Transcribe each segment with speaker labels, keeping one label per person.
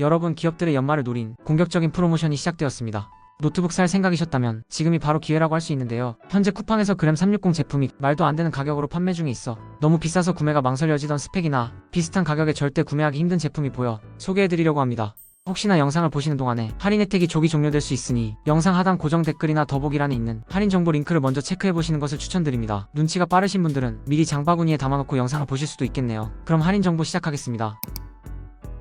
Speaker 1: 여러분 기업들의 연말을 노린 공격적인 프로모션이 시작되었습니다. 노트북 살 생각이셨다면 지금이 바로 기회라고 할 수 있는데요. 현재 쿠팡에서 그램 360 제품이 말도 안 되는 가격으로 판매 중에 있어 너무 비싸서 구매가 망설여지던 스펙이나 비슷한 가격에 절대 구매하기 힘든 제품이 보여 소개해드리려고 합니다. 혹시나 영상을 보시는 동안에 할인 혜택이 조기 종료될 수 있으니 영상 하단 고정 댓글이나 더보기란에 있는 할인 정보 링크를 먼저 체크해 보시는 것을 추천드립니다. 눈치가 빠르신 분들은 미리 장바구니에 담아놓고 영상을 보실 수도 있겠네요. 그럼 할인 정보 시작하겠습니다.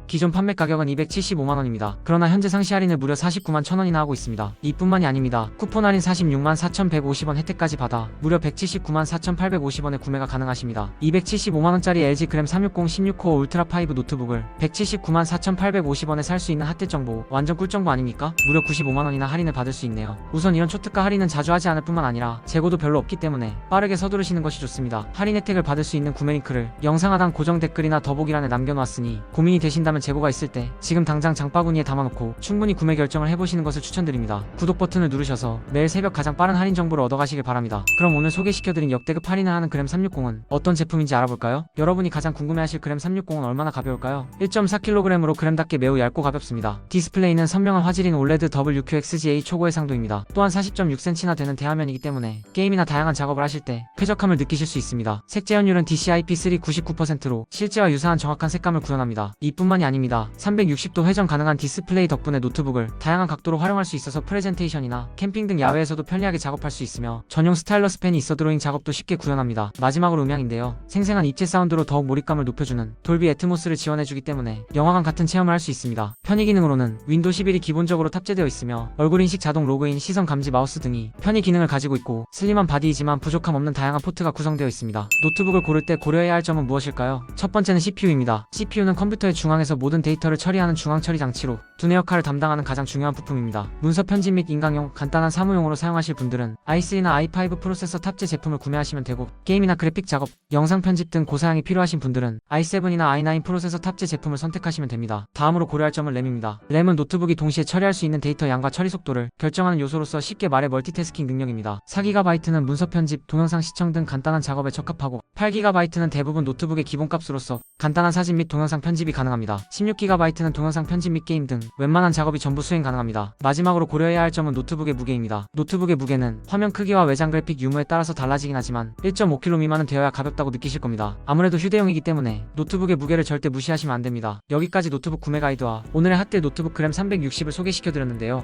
Speaker 1: 기존 판매 가격은 275만원입니다. 그러나 현재 상시 할인을 무려 49만 1000원이나 하고 있습니다. 이뿐만이 아닙니다. 쿠폰 할인 46만 4150원 혜택까지 받아 무려 179만 4850원에 구매가 가능하십니다. 275만원짜리 LG 그램 360 16코어 울트라 5 노트북을 179만 4850원에 살 수 있는 핫댓 정보 완전 꿀 정보 아닙니까? 무려 95만원이나 할인을 받을 수 있네요. 우선 이런 초특가 할인은 자주 하지 않을 뿐만 아니라 재고도 별로 없기 때문에 빠르게 서두르시는 것이 좋습니다. 할인 혜택을 받을 수 있는 구매 링크를 영상 하단 고정 댓글이나 더보기란에 남겨놓았으니 고민이 되신다면 재고가 있을 때 지금 당장 장바구니에 담아놓고 충분히 구매 결정을 해보시는 것을 추천드립니다. 구독 버튼을 누르셔서 매일 새벽 가장 빠른 할인 정보를 얻어가시길 바랍니다. 그럼 오늘 소개시켜드린 역대급 할인을 하는 그램 360은 어떤 제품인지 알아볼까요? 여러분이 가장 궁금해하실 그램 360은 얼마나 가벼울까요? 1.4kg으로 그램답게 매우 얇고 가볍습니다. 디스플레이는 선명한 화질인 OLED WQXGA 초고의 상도입니다. 또한 40.6cm나 되는 대화면이기 때문에 게임이나 다양한 작업을 하실 때 쾌적함을 느끼실 수 있습니다. 색재현율은 DCI-P3 99%로 실제와 유사한 정확한 색감을 구현합니다. 이뿐만이 아닙니다. 360도 회전 가능한 디스플레이 덕분에 노트북을 다양한 각도로 활용할 수 있어서 프레젠테이션이나 캠핑 등 야외에서도 편리하게 작업할 수 있으며 전용 스타일러스 펜이 있어 드로잉 작업도 쉽게 구현합니다. 마지막으로 음향인데요. 생생한 입체 사운드로 더욱 몰입감을 높여주는 돌비 애트모스를 지원해주기 때문에 영화관 같은 체험을 할 수 있습니다. 편의 기능으로는 윈도우 11이 기본적으로 탑재되어 있으며 얼굴 인식 자동 로그인, 시선 감지 마우스 등이 편의 기능을 가지고 있고 슬림한 바디이지만 부족함 없는 다양한 포트가 구성되어 있습니다. 노트북을 고를 때 고려해야 할 점은 무엇일까요? 첫 번째는 CPU입니다. CPU는 컴퓨터의 중앙에서 모든 데이터를 처리하는 중앙 처리 장치로 두뇌 역할을 담당하는 가장 중요한 부품입니다. 문서 편집 및 인강용, 간단한 사무용으로 사용하실 분들은 i3나 i5 프로세서 탑재 제품을 구매하시면 되고 게임이나 그래픽 작업, 영상 편집 등 고사양이 필요하신 분들은 i7이나 i9 프로세서 탑재 제품을 선택하시면 됩니다. 다음으로 고려할 점은 램입니다. 램은 노트북이 동시에 처리할 수 있는 데이터 양과 처리 속도를 결정하는 요소로서 쉽게 말해 멀티태스킹 능력입니다. 4GB는 문서 편집, 동영상 시청 등 간단한 작업에 적합하고 8GB는 대부분 노트북의 기본값으로서 간단한 사진 및 동영상 편집이 가능합니다. 16GB는 동영상 편집 및 게임 등 웬만한 작업이 전부 수행 가능합니다. 마지막으로 고려해야 할 점은 노트북의 무게입니다. 노트북의 무게는 화면 크기와 외장 그래픽 유무에 따라서 달라지긴 하지만 1.5kg 미만은 되어야 가볍다고 느끼실 겁니다. 아무래도 휴대용이기 때문에 노트북의 무게를 절대 무시하시면 안 됩니다. 여기까지 노트북 구매 가이드와 오늘의 핫딜 노트북 그램 360을 소개시켜드렸는데요.